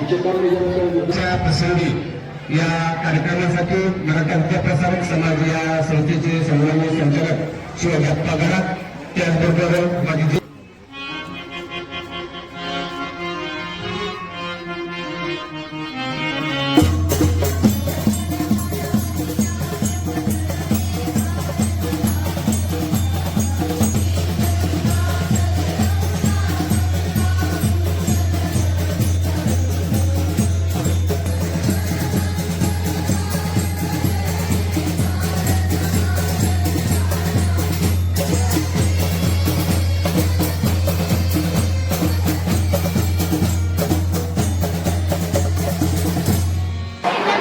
च्या प्रसंगी या कार्यक्रमासाठी मराठी अंत्यप्रसारक समाज या संस्थेचे संग्रामी संचालक शिवभक्ता गडा त्याचबरोबर माझी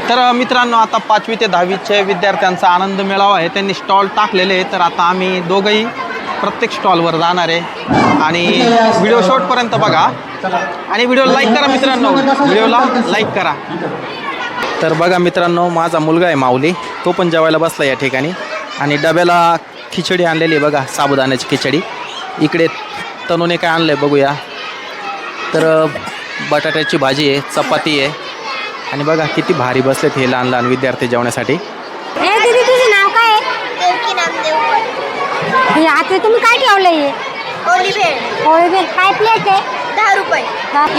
तर मित्रांनो आता पाचवी ते दहावीचे विद्यार्थ्यांचा आनंद मेळावा आहे. त्यांनी स्टॉल टाकलेले आहे तर आता आम्ही दोघंही प्रत्येक स्टॉलवर जाणार आहे. आणि व्हिडिओ शॉर्टपर्यंत बघा. आणि व्हिडिओ लाईक करा मित्रांनो. व्हिडिओला लाईक करा. तर बघा मित्रांनो माझा मुलगा आहे माऊली. तो पण जेवायला बसला या ठिकाणी. आणि डब्याला खिचडी आणलेली आहे बघा साबुदाण्याची खिचडी. इकडे तनुने काय आणलं आहे बघूया. तर बटाट्याची भाजी आहे चपाती आहे. आणि बघा किती भारी बसलेत हे लहान लहान विद्यार्थी जेवण्यासाठी ए दीदी तुझं नाव काय आहे? देवकी नामदेव. हे आता तुम्ही काय ठेवलंय हे? ओलिव्हेर होय बे काय प्लेट आहे? दहा रुपये.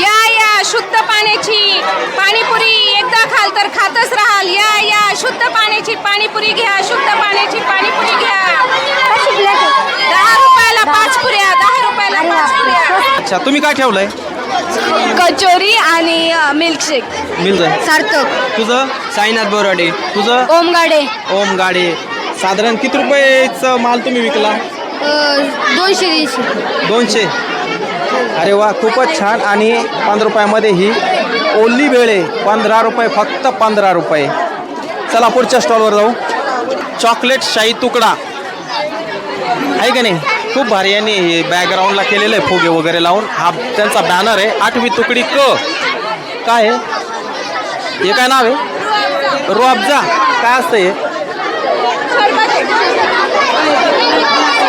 या या शुद्ध पाण्याची पाणीपुरी एकदा खाल तर खातच राहाल. या या शुद्ध पाण्याची पाणीपुरी घ्या शुद्ध पाण्याची पाणीपुरी घ्या. दहा रुपयाला पाच पुऱ्या दहा रुपयाला पाच पुऱ्या. अच्छा तुम्ही काय ठेवलंय? कचोरी आणि मिल्कशेक मिल सार्थक. तुझं? साईनाथ बोराडे. तुझं? ओमगाडे. ओम गाडे साधारण किती रुपयेचं माल तुम्ही विकला? दोनशे दोनशे? अरे वा खूपच छान. आणि पंधरा रुपयामध्ये ही ओली वेळ पंधरा रुपये फक्त पंधरा रुपये. चला पुढच्या स्टॉलवर जाऊ. चॉकलेट शाही तुकडा. आहे का नाही? खूप भारी यांनी बॅकग्राऊंडला केलेलं आहे फुगे वगैरे लावून. हा त्यांचा बॅनर आहे आठवी तुकडी क. काय आहे हे काय नाव आहे? रुअफजा काय असतं हे?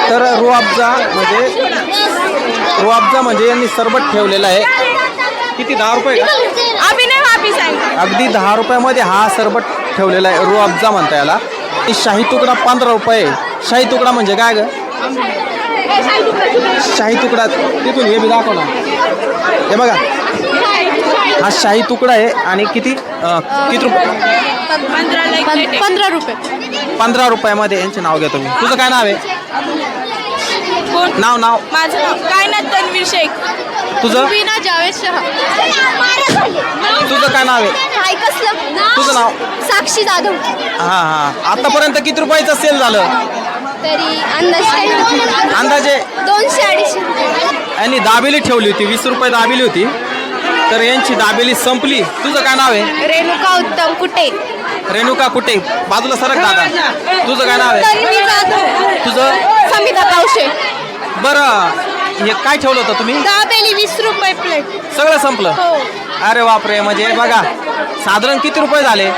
तर रुअफजा म्हणजे रुअफजा म्हणजे यांनी सरबत ठेवलेला आहे. किती? दहा रुपये का? अगदी दहा रुपयामध्ये हा सरबत ठेवलेला आहे रुअफजा म्हणता याला. शाही तुकडा पंधरा रुपये. शाही तुकडा म्हणजे काय ग? शाही तुकडा तिथून हे बी दाखव ना. हे बघा. हा शाही तुकडा आहे आणि किती अं, किती रुपये? पंधरा रुपये. पंधरा रुपयामध्ये यांचे नाव घ्या तुम्ही. तुझं काय नाव आहे? कोण नाव नाव. माझं नाव काय ना तन्वीर शेख. तुझं? विना जावेद शहा. तुझं काय नाव आहे? काय कसलं तुझं नाव? साक्षी जाधव. हां हां. आतापर्यंत किती रुपयाचं सेल झालं? तरी अंदाज दोनशे अडीचशे यांनी दाबेली ठेवली होती वीस रुपये दाबेली होती. तर यांची दाबेली संपली. तुझं काय नाव आहे? रेणुका उत्तम कुठे रेणुका कुठे बाजूला सरक दादा. तुझं काय नाव आहे? तुझं? समिता कावशे बरं. हे काय ठेवलं होतं तुम्ही? दाबेली वीस रुपये प्लेट सगळं संपलं? अरे बापरे म्हणजे बघा साधारण किती रुपये झाले?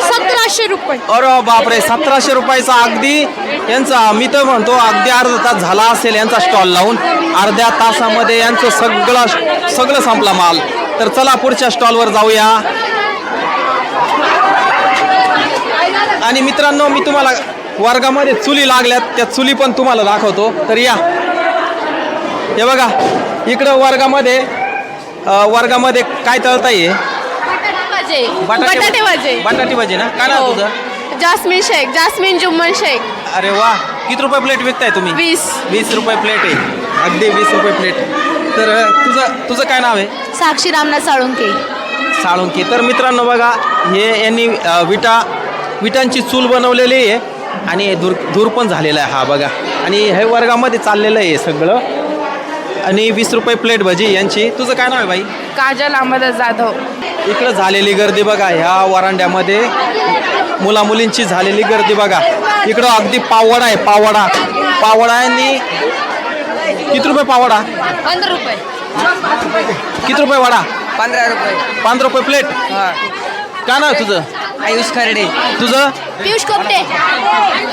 सतराशे रुपये. अरे बापरे सतराशे रुपयाचा अगदी यांचा मी तर म्हणतो अगदी अर्धा तास झाला असेल यांचा स्टॉल लावून. अर्ध्या तासामध्ये यांचं सगळं सगळं संपला माल. तर चला पुढच्या स्टॉलवर जाऊया. आणि मित्रांनो मी तुम्हाला वर्गामध्ये चुली लागल्यात त्या चुली पण तुम्हाला दाखवतो. तर या. हे बघा इकडं वर्गामध्ये वर्गामध्ये काय तळता ये बटाटे भाजी बटाटे भाजी ना? काय नाव तुझं? Jasmine Shaikh jasmine Jumman Shaikh. अरे वा. किती रुपये प्लेट विकताय तुम्ही? वीस. वीस रुपये प्लेट आहे. अगदी वीस रुपये प्लेट तर अ, तुझं तुझं काय नाव आहे? साक्षी रामनाथ साळुंके. साळुंकी. तर मित्रांनो बघा हे यांनी अ, विटा विटांची चूल बनवलेली आहे आणि धूर धूर पण झालेला आहे. हा बघा. आणि हे वर्गामध्ये चाललेलं आहे सगळं. आणि वीस रुपये प्लेट भजी यांची. तुझं काय नाव आहे बाई काजल अहमद जाधव. इकडं झालेली गर्दी बघा ह्या वरांड्यामध्ये मुला मुलींची झालेली गर्दी बघा. इकडं अगदी पावडा आहे पावडा. पावडा आणि किती रुपये पावडा? पंधरा रुपये. किती रुपये वडा? पंधरा रुपये. पाच रुपये प्लेट? हा. काय नाव तुझं? आयुष खर्डे. तुझं? पियुष कोपटे.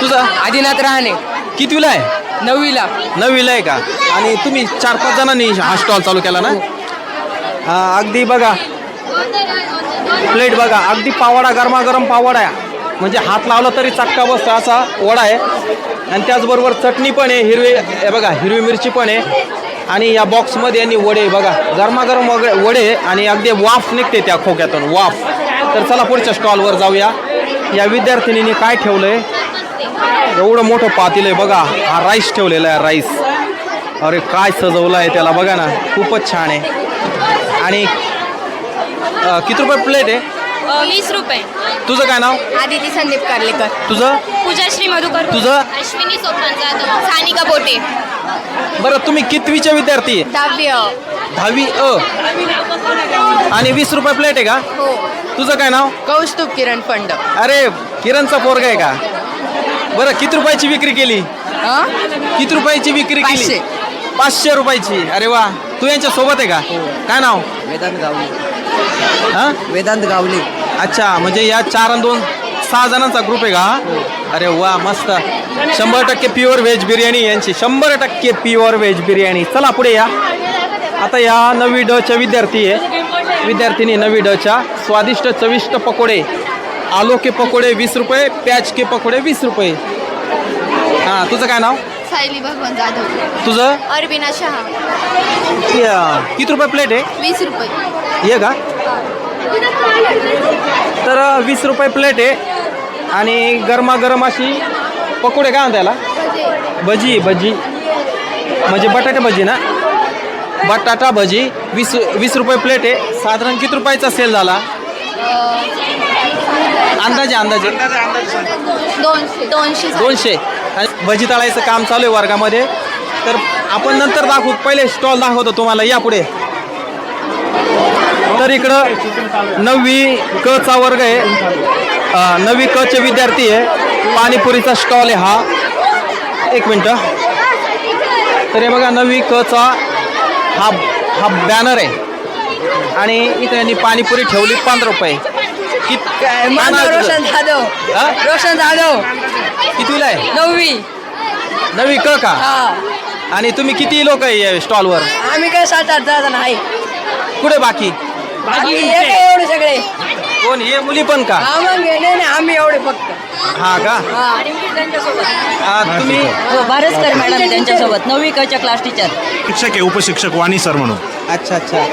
तुझं? आदिनाथ रहाणे. कितवीला आहे? नववीला. नववीला आहे का? आणि तुम्ही चार पाच जणांनी हा स्टॉल चालू केला ना? हा, अगदी बघा. प्लेट बघा अगदी पावडा गरमागरम पावडा आहे. म्हणजे हात लावला तरी चटका बसतो असा वडा आहे. आणि त्याचबरोबर चटणी पण आहे हिरवी हे बघा हिरवी मिरची पण आहे. आणि या बॉक्समध्ये यांनी वडे बघा. गरमागरम वगैरे वडे आणि अगदी वाफ निघते त्या खोक्यातून वाफ. तर चला पुढच्या स्टॉलवर जाऊया. या विद्यार्थिनीने काय ठेवलं आहे एवढं मोठं पातील आहे बघा. हा राईस ठेवलेला आहे राईस अरे काय सजवलं आहे त्याला बघा ना. खूपच छान आहे. आणि अ, किती रुपये प्लेट आहे? वीस रुपये. तुझं काय नाव? आदिती संदीप कार्लेकर. तुझं? पूजाश्री मधुकर. तुझं? अश्विनी सोपान जाधव. सानिका बोटे बरं तुम्ही कितवीचे विद्यार्थी? आहे? दहावी दहावी अ. आणि वीस रुपये प्लेट आहे का? हो. तुझं काय नाव? कौस्तुभ किरण फंड. अरे किरणचा पोरगा आहे का? बरं किती रुपयाची विक्री केली? किती रुपयाची विक्री केली? पाचशे. पाचशे रुपयाची. अरे वा. तू यांच्या सोबत आहे का? काय नाव? वेदांत गावले. हा? वेदांत गावले. अच्छा म्हणजे या चार आणि दोन सहा जणांचा ग्रुप आहे का? हा? अरे वा मस्त. शंभर टक्के प्युअर व्हेज बिर्याणी यांची. शंभर टक्के प्युअर व्हेज बिर्याणी. चला पुढे या. आता या नवी डच्या विद्यार्थी आहे. विद्यार्थिनी नवी डच्या स्वादिष्ट चविष्ट पकोडे. आलो के पकोडे वीस रुपये प्याज के पकोडे वीस रुपये. हां तुझं काय नाव? सायली भगवान जाधव. तुझं? अरविना शहा. कि- किती रुपये प्लेट आहे? वीस रुपये. ये का? तर वीस रुपये प्लेट आहे. आणि गरमागरम अशी पकोडे काय म्हणता याला? भजी भजी. म्हणजे बटाटे भजी ना? बटाटा भजी वीस वीस रुपये प्लेट आहे. साधारण किती रुपयाचा सेल झाला? अंदाजे अंदाजे. दोनशे दोनशे. भजी तळायचं काम चालू आहे वर्गामध्ये. तर आपण नंतर दाखवू. पहिले स्टॉल दाखवतो तुम्हाला. या पुढे. तर इकडं नववी क चा वर्ग आहे. नववी क चे विद्यार्थी आहे. पाणीपुरीचा स्टॉल आहे हा. एक मिनटं. तर हे बघा नववी क चा हा हा बॅनर आहे. आणि इथं यांनी पाणीपुरी ठेवली. पंधरा रुपये. कित तुझं? जाधव? रोशन जाधव. कितवीला आहे? नववी. नवी क का? हा. आणि तुम्ही किती लोक आहे या स्टॉलवर? आम्ही काय सात आठ जण आहे. कुठे बाकी? बाकी हे काय एवढे सगळे. कोण? हे मुली पण का? हा मग नाही नाही आम्ही एवढे फक्त. हा का? हा, तुम्ही? हो भारतकर मॅडम त्यांच्यासोबत. नववी कच्या क्लास टीचर शिक्षक आहे उपशिक्षक वाणी सर म्हणून. अच्छा अच्छा.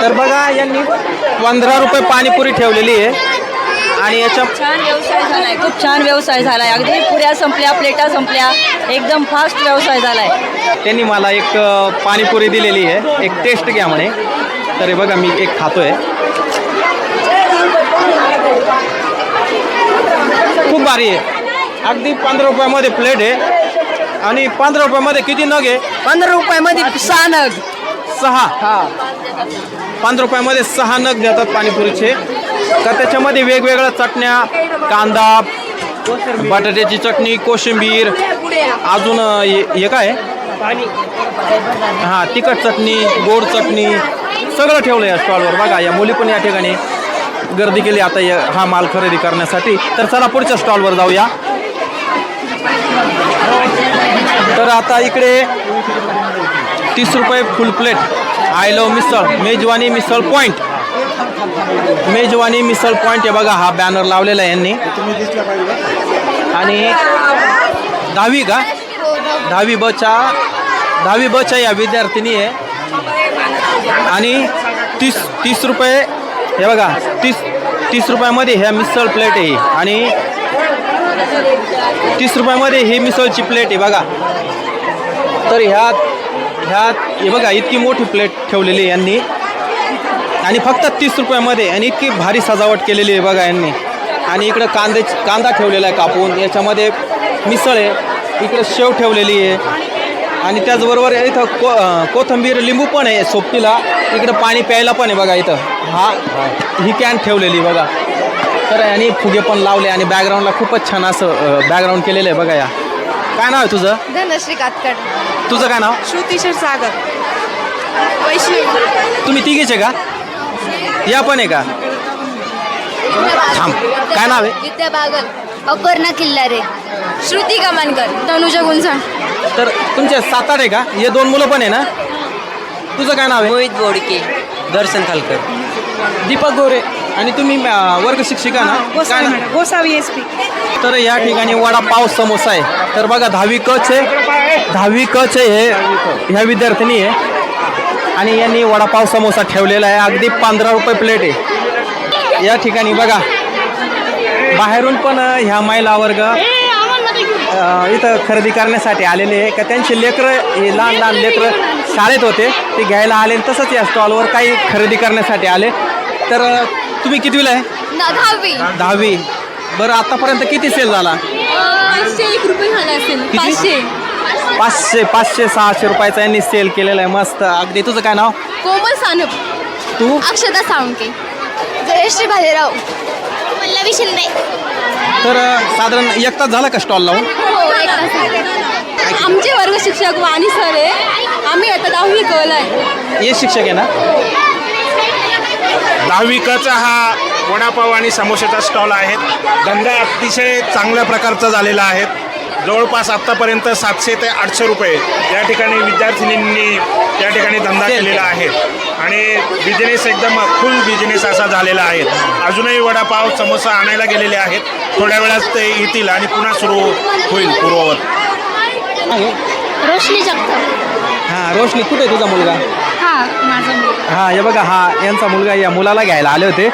तर बघा यांनी पंधरा रुपये पाणीपुरी ठेवलेली आहे. आणि याच्या छान व्यवसाय झालाय खूप छान व्यवसाय झालाय. अगदी पुऱ्या संपल्या प्लेटा संपल्या. एकदम फास्ट व्यवसाय झालाय. त्यांनी मला एक अ, पाणीपुरी दिलेली आहे. एक टेस्ट घ्या म्हणे. तर हे बघा मी एक खातोय. खूप भारी आहे. अगदी पंधरा रुपयामध्ये प्लेट आहे. आणि पंधरा रुपयामध्ये किती नग आहे? पंधरा रुपयामध्ये सहा नग. सहा. हा. पंधरा रुपयामध्ये सहा नग देतात पाणीपुरीचे. तर त्याच्यामध्ये वेगवेगळ्या चटण्या कांदा बटाट्याची चटणी कोशिंबीर अजून हे काय? हां तिखट चटणी गोड चटणी सगळं ठेवलं या स्टॉलवर. बघा या मुली पण या ठिकाणी गर्दी केली आता या हा माल खरेदी करण्यासाठी. तर चला पुढच्या स्टॉलवर जाऊया. तर आता इकडे तीस रुपये full plate. I love misal Mejwani misal point मेजवानी मिसळ पॉईंट आहे बघा हा बॅनर लावलेला आहे यांनी. आणि दहावी का? दहावी बच्या दहावी बच्या या विद्यार्थिनी आहे. आणि तीस तीस रुपये हे बघा तीस तीस रुपयामध्ये ह्या मिसळ प्लेट आहे ही. आणि तीस रुपयामध्ये ही मिसळची प्लेट आहे बघा. तर ह्यात ह्यात हे बघा इतकी मोठी प्लेट ठेवलेली आहे यांनी. आणि फक्त तीस रुपयामध्ये आणि इतकी भारी सजावट केलेली आहे बघा यांनी. आणि इकडं कांदे कांदा ठेवलेला आहे कापून. याच्यामध्ये मिसळ आहे. इकडं शेव ठेवलेली आहे. आणि त्याचबरोबर इथं को कोथिंबीर लिंबू पण आहे सोबतीला. इकडं पाणी प्यायला पण आहे बघा इथं. हा ही कॅन ठेवलेली आहे बघा. तर आणि फुगे पण लावले आणि बॅकग्राऊंडला खूपच छान असं बॅकग्राऊंड केलेलं आहे बघा या. काय नाव आहे तुझं? धनश्री कातकड. तुझं काय नाव? श्रुतीशर सागर तुम्ही तिघीचे का? या पण आहे का थांब काय नाव आहे? विद्या बागल अपर्णा किल्लारे. श्रुती कमानकर तनुजा गुंजाळ तर तुमचे सात आठ आहे का? हे दोन मुलं पण आहे ना? तुझं काय नाव आहे? मोहित बोडके. दर्शन खालकर. दीपक गोरे. आणि तुम्ही अं, वर्ग शिक्षिका ना? काय ना? Gosavi S P. तर या ठिकाणी वडापाव समोसा आहे. तर बघा दहावी कच आहे. दहावी कच आहे हे. ह्या विद्यार्थिनी आहे. आणि यांनी वडापाव समोसा ठेवलेला आहे. अगदी पंधरा रुपये प्लेट आहे. या ठिकाणी बघा. बाहेरून पण ह्या महिला वर्ग इथं खरेदी करण्यासाठी आलेले आहे. का त्यांचे लेकरं हे लहान लहान लेकरं शाळेत होते. ते घ्यायला आले तसंच या स्टॉलवर काही खरेदी करण्यासाठी आले. तर तुम्ही कितवीला आहे? दहावी. दहावी. बरं आतापर्यंत किती सेल झाला? रुपये झाला असेल? पाचशे पाचशे सहाशे रुपयाचा यांनी सेल केलेला आहे. मस्त. अगदी. तुझं काय नाव? कोमल सानप तू? अक्षता साळुंके. जयश्री भालेराव. पल्लवी शिंदे. तर अ, साधारण एक तास झाला का स्टॉल लावून? हो एक तास. आमचे वर्ग शिक्षक वाणी सर आहे. आम्ही आता दहावी कल आहे ये शिक्षक आहे ना? दहावीकाचा हा वडापाव आणि समोशाचा स्टॉल आहे. धंदा अतिशय चांगल्या प्रकारचा झालेला आहे. जवळपास आत्तापर्यंत सातशे ते आठशे रुपये या ठिकाणी विद्यार्थिनींनी या ठिकाणी धंदा केलेला आहे. आणि बिझनेस एकदम फुल बिझनेस असा झालेला आहे. अजूनही वडापाव समोसा आणायला गेलेले आहेत. थोड्या वेळात ते येतील आणि पुन्हा सुरू होईल पूर्ववत. रोशनी जगताप. हां रोशनी कुठे आहे तुझा मुलगा? हा माझा मुलगा. हां हे बघा हा यांचा मुलगा या मुलाला घ्यायला आले होते.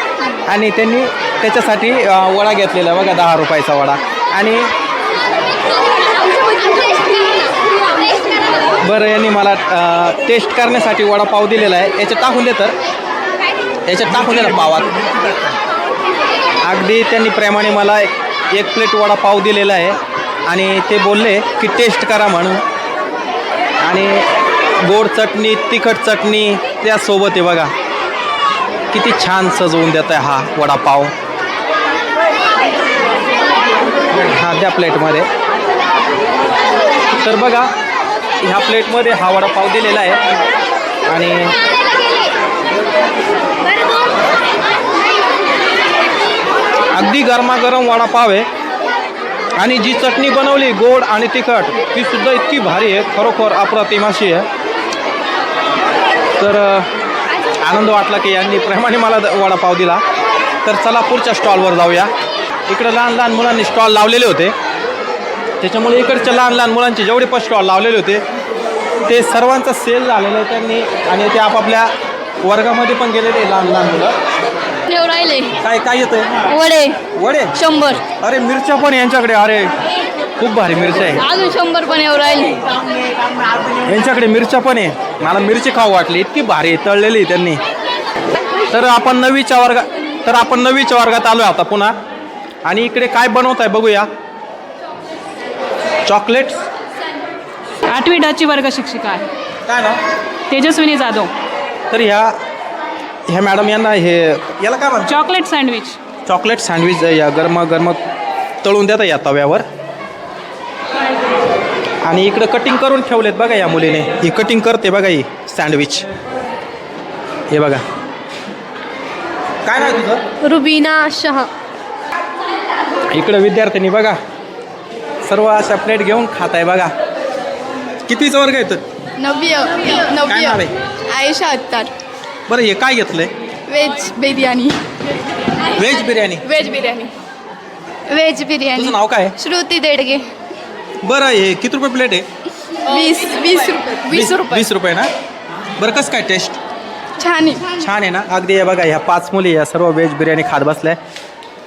आणि त्यांनी त्याच्यासाठी अ, वडा घेतलेला बघा दहा रुपयाचा वडा. आणि बरं यांनी मला टेस्ट करण्यासाठी वडापाव दिलेला आहे. याच्यात टाकून दे तर. याच्यात टाकून दे ना पावात. अगदी त्यांनी प्रेमाने मला एक प्लेट वडापाव दिलेला आहे. आणि ते बोलले की टेस्ट करा म्हणून. आणि गोड चटणी तिखट चटणी त्यासोबत आहे बघा. किती छान सजवून देत आहे हा वडापाव. हा द्या प्लेटमध्ये तर बघा ह्या प्लेटमध्ये हा वडापाव दिलेला आहे. आणि अगदी गरमागरम वडापाव आहे. आणि जी चटणी बनवली गोड आणि तिखट ती सुद्धा इतकी भारी आहे. खरोखर अप्रतिम अशी आहे. तर आनंद वाटला की यांनी प्रेमाने मला द- वडापाव दिला. तर चला पुढच्या स्टॉलवर जाऊया. इकडं लहान लहान मुलांनी स्टॉल लावलेले होते. त्याच्यामुळे इकडच्या लहान लहान मुलांचे जेवढे पण स्टॉल लावलेले होते ते सर्वांचा सेल झालेला आहे त्यांनी आणि ते आपापल्या वर्गामध्ये पण गेलेले आहे लहान लहान मुलं. राहिले. काय काय येतं? वडे. वडे? शंभर. अरे मिरच्या पण यांच्याकडे अरे. खूप भारी मिरच्या आहे. अजून शंभर पण येऊ राहिले. यांच्याकडे मिरच्या पण आहे. मला मिरची खाऊ वाटली. इतकी भारी तळलेली त्यांनी. तर आपण नवीच्या वर्गात तर आपण नवीच्या वर्गात आलो आता पुन्हा. आणि इकडे काय बनवत आहे बघूया. चॉकलेट्स आठवी डाची वर्ग शिक्षिका आहे. काय ना तेजस्विनी जाधव. तर ह्या ह्या मॅडम यांना हे याला काय म्हणतात? चॉकलेट सँडविच चॉकलेट सँडविच या गरम गरम तळून देता या तव्यावर. आणि इकडं कटिंग करून ठेवलेत बघा या मुलीने. ही कटिंग करते बघा ही सँडविच हे बघा. काय नाही तुझं? रुबीना शहा. इकडं विद्यार्थ्यांनी बघा. सर्व अशा प्लेट घेऊन खात आहे बघा. कितीचं वर्ग येतं नववी काय नववी आहे? आयशा अत्तार बरं हे काय घेतलंय? Veg biryani. Veg biryani. Veg biryani. Veg तुझं बिर्याणी नाव काय? आहे? श्रुती देडगे. बरं हे किती रुपये प्लेट आहे? वीस वीस रुपये वीस रुपये. वीस रुपये ना? बरं कसं काय टेस्ट छान आहे. छान आहे ना? अगदी हे बघा ह्या पाच मुली या सर्व व्हेज बिर्याणी खात बसल्या.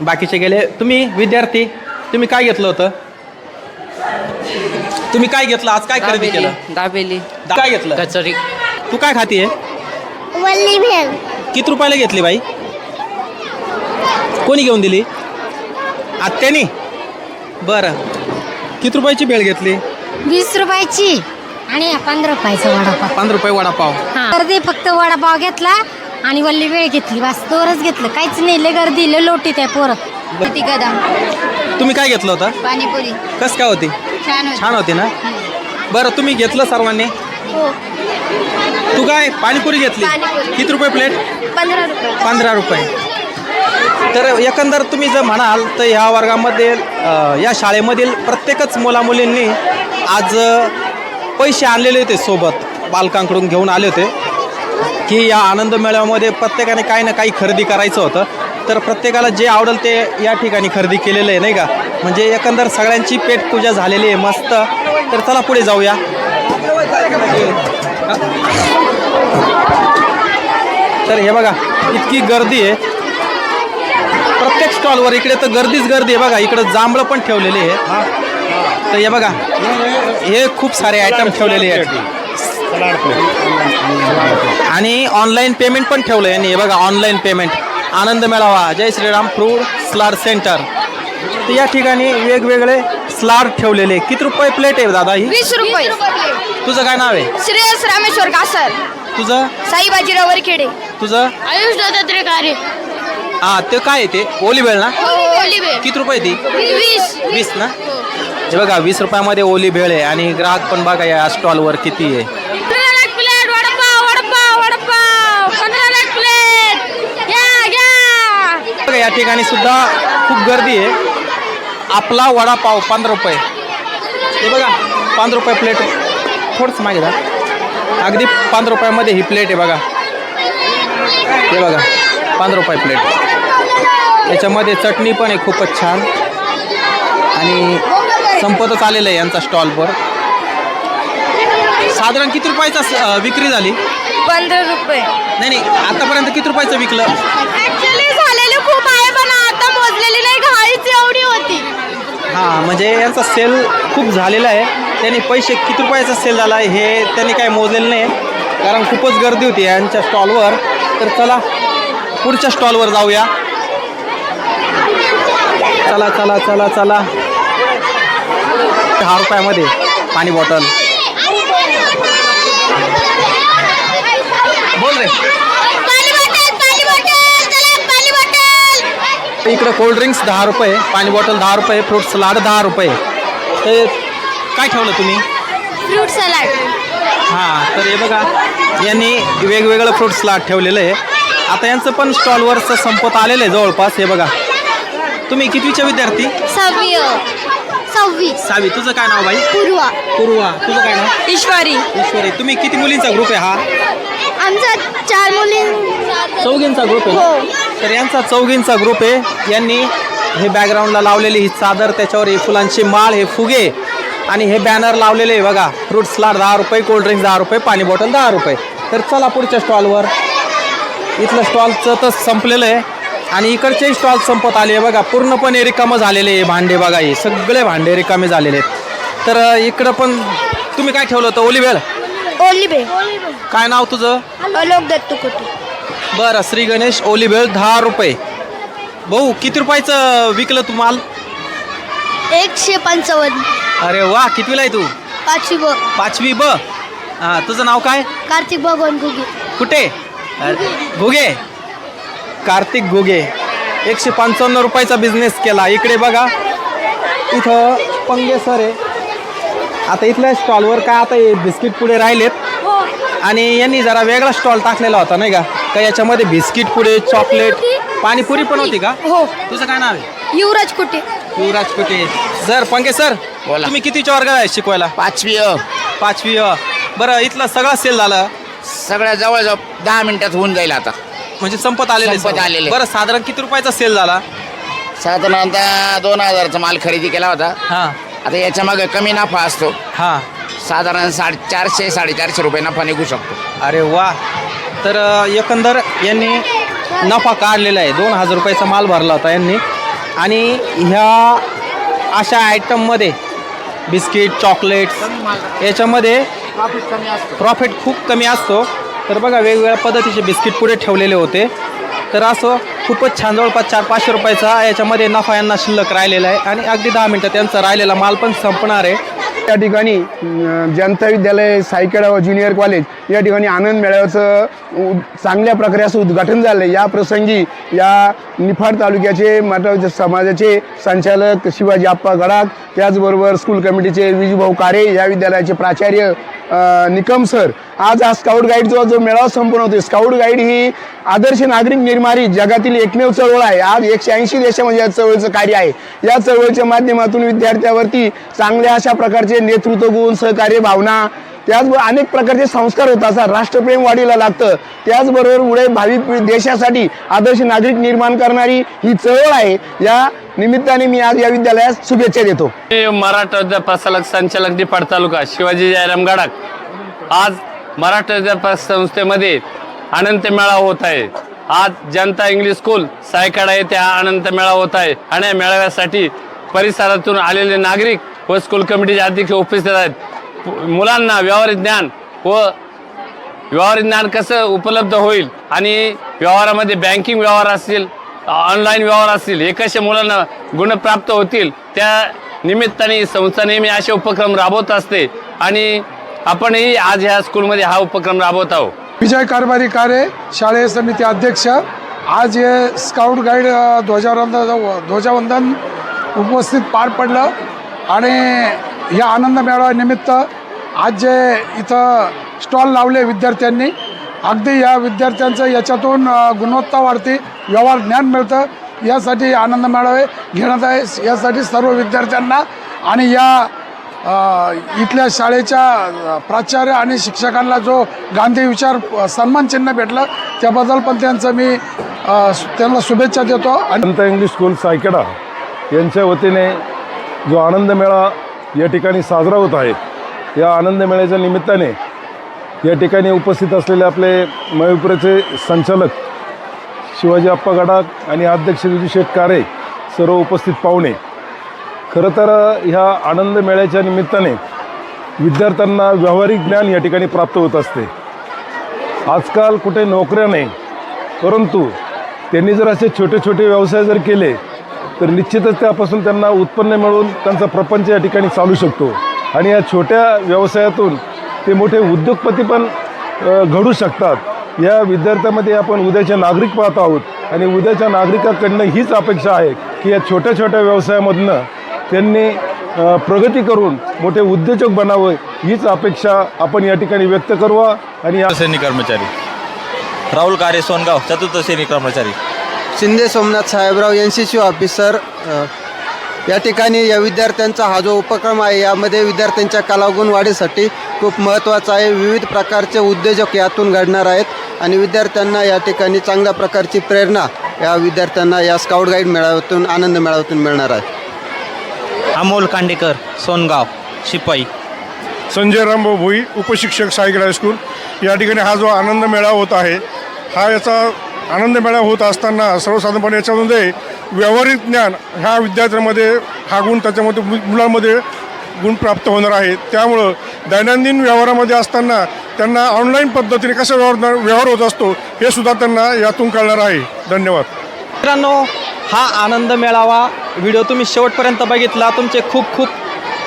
बाकीचे गेले. तुम्ही विद्यार्थी तुम्ही काय घेतलं होतं? तुम्ही काय घेतलं? आज काय खरेदी केलं? दाबेली. दा- काय घेतलं? कचोरी तू काय खातीये वल्ली भेल. किती रुपयाला घेतली बाई? कोणी घेऊन दिली? आत्यानी? बरं. किती रुपयाची भेळ घेतली? वीस रुपयाची आणि पंधरा रुपयाचा वडापाव. पंधरा रुपये वडापाव. गर्दी फक्त वडापाव घेतला आणि वल्ली वेळ घेतली. बस तोरच घेतलं. काहीच नाही. लय गर्दी लय लोटीत आहे पोरं किती कदम. तुम्ही काय घेतलं होतं? पाणीपुरी. कसं काय होती? छान होती. छान होती ना? बरं तुम्ही घेतलं सर्वांनी? हो. तू काय पाणीपुरी घेतली? पाणीपुरी. किती रुपये प्लेट? पंधरा रुपये. पंधरा रुपये. तर एकंदर तुम्ही जर म्हणाल तर ह्या वर्गामध्ये अ, या शाळेमधील प्रत्येकच मुलामुलींनी आज अ, पैसे आणलेले होते सोबत पालकांकडून घेऊन आले होते की या आनंद मेळाव्यामध्ये प्रत्येकाने काही ना काही खरेदी करायचं होतं. तर प्रत्येकाला जे आवडेल ते या ठिकाणी खरेदी केलेलं आहे नाही का? म्हणजे एकंदर सगळ्यांची पेटपूजा झालेली आहे मस्त. तर चला पुढे जाऊया. तर हे बघा इतकी गर्दी आहे. प्रत्येक स्टॉलवर इकडे तर गर्दीच गर्दी आहे बघा. इकडं जांभळं पण ठेवलेले आहे. तर हे बघा हे खूप सारे आयटम ठेवलेले आहेत. आणि ऑनलाईन पेमेंट पण ठेवलं यांनी. हे बघा ऑनलाईन पेमेंट आनंद मेळावा. जय श्रीराम फ्रूट स्लाड सेंटर. तर या ठिकाणी वेगवेगळे स्लाड ठेवलेले किती रुपये प्लेट आहे दादा ही? वीस रुपये. तुझं काय नाव आहे? श्रेयस रामेश्वर कासर. तुझं? साई बाजीराव वरखेडे तुझं? आयुष दत्तात्रय कार्य हा ते काय आहे ते? ओली भेळ ना? ओलिवे किती रुपये ती? वीस. वीस ना? हे. बघा वीस रुपयामध्ये ओली भेळ आहे आणि ग्राहक पण बघा या स्टॉलवर किती आहे प्लेट वडापाव वडापाव वडापाव पंधरा एक प्लेट घ्या घ्या बघा या ठिकाणी सुद्धा खूप गर्दी आहे. आपला वडापाव पंधरा रुपये. हे बघा पंधरा रुपये प्लेट थोडंसं मागे जा. अगदी पंधरा रुपयामध्ये ही प्लेट आहे बघा. हे बघा पंधरा रुपये प्लेट याच्यामध्ये चटणी पण आहे खूपच छान. आणि संपतच आलेलं आहे यांचा स्टॉलवर साधारण किती रुपयाचा विक्री झाली? पंधरा रुपये. नाही नाही आतापर्यंत किती रुपयाचं विकलं ऍक्च्युली झालेले खूप आहे पण आता मोजलेली नाही घाईच एवढी होती हां म्हणजे यांचा सेल खूप झालेला आहे. त्यांनी पैसे किती रुपयाचा सेल झाला आहे हे त्यांनी काय मोजलेलं नाही. कारण खूपच गर्दी होती यांच्या स्टॉलवर तर चला पुढच्या स्टॉलवर जाऊया. चला चला चला चला. दहा रुपयामध्ये पाणी बॉटल बोल रे पाणी बॉटल पाणी बॉटल चला पाणी बॉटल इकडे कोल्ड्रिंक्स दहा रुपये पाणी बॉटल दहा रुपये फ्रूट सलाड दहा रुपये. ते काय ठेवलं तुम्ही? फ्रूट सलाड हां तर हे बघा यांनी वेगवेगळं फ्रूट सलाड ठेवलेलं आहे. आता यांचं पण स्टॉलवरचं संपत आलेलं आहे जवळपास हे बघा. तुम्ही कितवीचे विद्यार्थी? सहावी सहावी. सावी तुझं काय नाव बाई? पूर्वा. पूर्वा. तुझं काय नाव? ईश्वरी. ईश्वरी. तुम्ही किती मुलींचा ग्रुप आहे हा? आमचा चार मुली चौघींचा ग्रुप आहे. तर यांचा चौघींचा ग्रुप आहे. यांनी हे बॅकग्राऊंडला लावलेली ही चादर त्याच्यावर हे फुलांची माळ हे फुगे आणि हे बॅनर लावलेले आहे बघा. फ्रूट सलाड दहा रुपये कोल्ड्रिंक्स दहा रुपये पाणी बॉटल दहा रुपये. तर चला पुढच्या स्टॉलवर इथलं स्टॉलचं तर संपलेलं आहे. आणि इकडचेही स्टॉल संपत आले आहे बघा. पूर्णपणे रिकामं झालेले आहे भांडे बघा हे. सगळे भांडे रिकामे झालेले आहेत. तर इकडं पण तुम्ही काय ठेवलं होतं? ओलिवेळ ओलिबे। काय नाव तुझं? अलोक दत्तू कुटे बरं श्री गणेश ओलिव्ह दहा रुपये. भाऊ किती रुपयाचं विकलं तुम्हाला एकशे पंचावन्न। अरे वा कितवीला आहे तू? पाचवी ब। पाचवी ब. हां तुझं नाव काय? कार्तिक भगवान गुगे कुठे? अरे, घुगे? कार्तिक घुगे. एकशे पंचावन्न रुपयाचा बिझनेस केला. इकडे बघा. इथं पंगे सर आहे. आता इथल्या स्टॉलवर काय आता हे बिस्किट पुढे राहिलेत? आणि यांनी जरा वेगळा स्टॉल टाकलेला होता नाही का? का याच्यामध्ये बिस्किट पुढे चॉकलेट पाणीपुरी पण होती का? हो. तुझं काय नाव आहे? युवराज कुटे. युवराज कुटे. सर पंके सर बोला. तुम्ही कितीच्या वर्गात आहे शिकवायला? पाचवी. अ पाचवी. अ. बरं इथलं सगळं सेल झालं. सगळ्या जवळजवळ दहा मिनिटात होऊन जाईल आता. म्हणजे संपत आलेले संपत आलेले. बरं साधारण किती रुपयाचा सेल झाला? साधारणतः दोन हजारचा माल खरेदी केला होता. हां. आता याच्या मागे कमी नफा असतो. हां. साधारण साडे चारशे साडेचारशे रुपये नफा निघू शकतो. अरे वा. तर अ, एकंदर यांनी नफा काढलेला आहे. दोन हजार रुपयाचा माल भरला होता यांनी. आणि ह्या अशा आयटममध्ये बिस्किट चॉकलेट्स याच्यामध्ये प्रॉफिट खूप कमी असतो. तर बघा वेगवेगळ्या पद्धतीचे बिस्किट पुढे ठेवलेले होते. तर असं खूपच छान जवळपास चार पाचशे रुपयाचा याच्यामध्ये नफा यांना शिल्लक राहिलेला आहे. आणि अगदी दहा मिनटं त्यांचा राहिलेला माल पण संपणार आहे. या ठिकाणी जनता विद्यालय सायकेडा व ज्युनियर कॉलेज या ठिकाणी आनंद मेळाव्याचं उ- चांगल्या प्रकारे असं उद्घाटन झालं या प्रसंगी या निफाड तालुक्याचे मराठा समाजाचे संचालक शिवाजी आप्पा गडाख त्याचबरोबर स्कूल कमिटीचे विजूभाऊ कारे या विद्यालयाचे प्राचार्य निकम सर आज हा स्काउट गाईडचा जो मेळावा संपूर्ण होतो स्काउट गाईड ही आदर्श नागरिक निर्मारी जगातील एकमेव चळवळ आहे. आज एकशे ऐंशी देशामध्ये या चळवळीचं कार्य आहे. या चळवळीच्या माध्यमातून विद्यार्थ्यावरती चांगल्या अशा प्रकारचे नेतृत्व गुण सहकार्य भावना त्याचबरोबर अनेक प्रकारचे संस्कार होतात. असा राष्ट्रप्रेम वाढीला लागतं. त्याचबरोबर पुढे भावी देशासाठी आदर्श नागरिक निर्माण करणारी ही चळवळ आहे. या निमित्ताने मी आज या विद्यालयास शुभेच्छा देतो. मराठा प्रसालक संचालक निपाड तालुका शिवाजी जयराम गडाख आज मराठा विद्यापीठ संस्थेमध्ये अनंत मेळा होत आहे. आज जनता इंग्लिश स्कूल सायकाडा येथे हा अनंत मेळा होत आहे आणि या मेळाव्यासाठी परिसरातून आलेले नागरिक व स्कूल कमिटीचे अध्यक्ष उपस्थित आहेत. मुलांना व्यवहारिक ज्ञान व व्यवहारिक ज्ञान कसं उपलब्ध होईल आणि व्यवहारामध्ये बँकिंग व्यवहार असतील ऑनलाईन व्यवहार असतील हे कसे मुलांना गुण प्राप्त होतील त्या निमित्ताने संस्था नेहमी असे उपक्रम राबवत असते आणि आपणही आज ह्या स्कूलमध्ये हा उपक्रम राबवत आहोत. विजय कारभारी कार्य शालेय समिती अध्यक्ष आज हे स्काउट गाईड अ, ध्वजावंदन ध्वजावंदन उपस्थित पार पडलं आणि या आनंद मेळाव्यानिमित्त आज जे इथं स्टॉल लावले विद्यार्थ्यांनी अगदी या विद्यार्थ्यांचं याच्यातून गुणवत्ता वाढते व्यवहार ज्ञान मिळतं यासाठी आनंद मेळावे घेण्यात आहे यासाठी सर्व विद्यार्थ्यांना आणि या इथल्या शाळेच्या प्राचार्य आणि शिक्षकांना जो गांधी विचार सन्मानचिन्ह सन्मान चिन्ह भेटलं त्याबद्दल पण त्यांचं मी त्यांना शुभेच्छा देतो. संत इंग्लिश स्कूल सायकेडा यांच्या वतीने जो आनंद मेळा या ठिकाणी साजरा होत आहे. या आनंद मेळ्याच्या निमित्ताने या ठिकाणी उपस्थित असलेले आपले मयुपुरेचे संचालक शिवाजी अप्पा गडाख आणि अध्यक्ष विजू शेठ कारे सर्व उपस्थित पाहुणे खरं तर ह्या आनंद मेळ्याच्या निमित्ताने विद्यार्थ्यांना व्यावहारिक ज्ञान या ठिकाणी प्राप्त होत असते. आजकाल कुठे नोकऱ्या नाही परंतु त्यांनी जर असे छोटे छोटे व्यवसाय जर केले तर निश्चितच त्यापासून त्यांना उत्पन्न मिळून त्यांचा प्रपंच या ठिकाणी चालू शकतो. आणि या छोट्या व्यवसायातून ते मोठे उद्योगपती पण घडू शकतात. या विद्यार्थ्यामध्ये आपण उद्याचे नागरिक पाहत आहोत आणि उद्याच्या नागरिकाकडनं हीच अपेक्षा आहे की या छोट्या छोट्या व्यवसायामधनं त्यांनी प्रगती करून मोठे उद्योजक बनावं हीच अपेक्षा आपण या ठिकाणी व्यक्त करवा आणि या श्रेणी कर्मचारी. राहुल कारे सोनगाव चतुर्थ श्रेणी कर्मचारी. Shinde Somnath Sahebrao N C C officer या ठिकाणी या विद्यार्थ्यांचा हा जो उपक्रम आहे यामध्ये विद्यार्थ्यांच्या कलागुण वाढीसाठी खूप महत्त्वाचा आहे. विविध प्रकारचे उद्योजक यातून घडणार आहेत आणि विद्यार्थ्यांना या ठिकाणी चांगल्या प्रकारची प्रेरणा या विद्यार्थ्यांना या स्काउट गाईड मेळाव्यातून आनंद मेळाव्यातून मिळणार आहे. अमोल कांडेकर सोनगाव शिपाई. संजय रामभाऊ भोई उपशिक्षक सायगड हायस्कूल या ठिकाणी हा जो आनंद मेळावा होत आहे हा याचा आनंद मेळावा होत असताना सर्वसाधारणपणे याच्यामध्ये व्यावहारिक ज्ञान ह्या विद्यार्थ्यांमध्ये हा गुण त्याच्यामध्ये मुलांमध्ये गुण प्राप्त होणार आहे. त्यामुळं दैनंदिन व्यवहारामध्ये असताना त्यांना ऑनलाईन पद्धतीने कसा व्यवहार व्यवहार होत असतो हे सुद्धा त्यांना यातून कळणार आहे. धन्यवाद. मित्रांनो हा आनंद मेळावा व्हिडिओ तुम्ही शेवटपर्यंत बघितला. तुमचे खूप खूप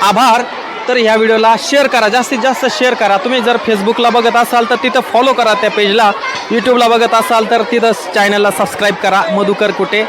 आभार. तर ह्या व्हिडिओला शेअर करा. जास्तीत जास्त शेअर करा. तुम्ही जर फेसबुकला बघत असाल तर तिथं फॉलो करा त्या पेजला यूट्यूबला बघत असाल तर तिथं चॅनलला सबस्क्राईब करा. मधुकर कुटे.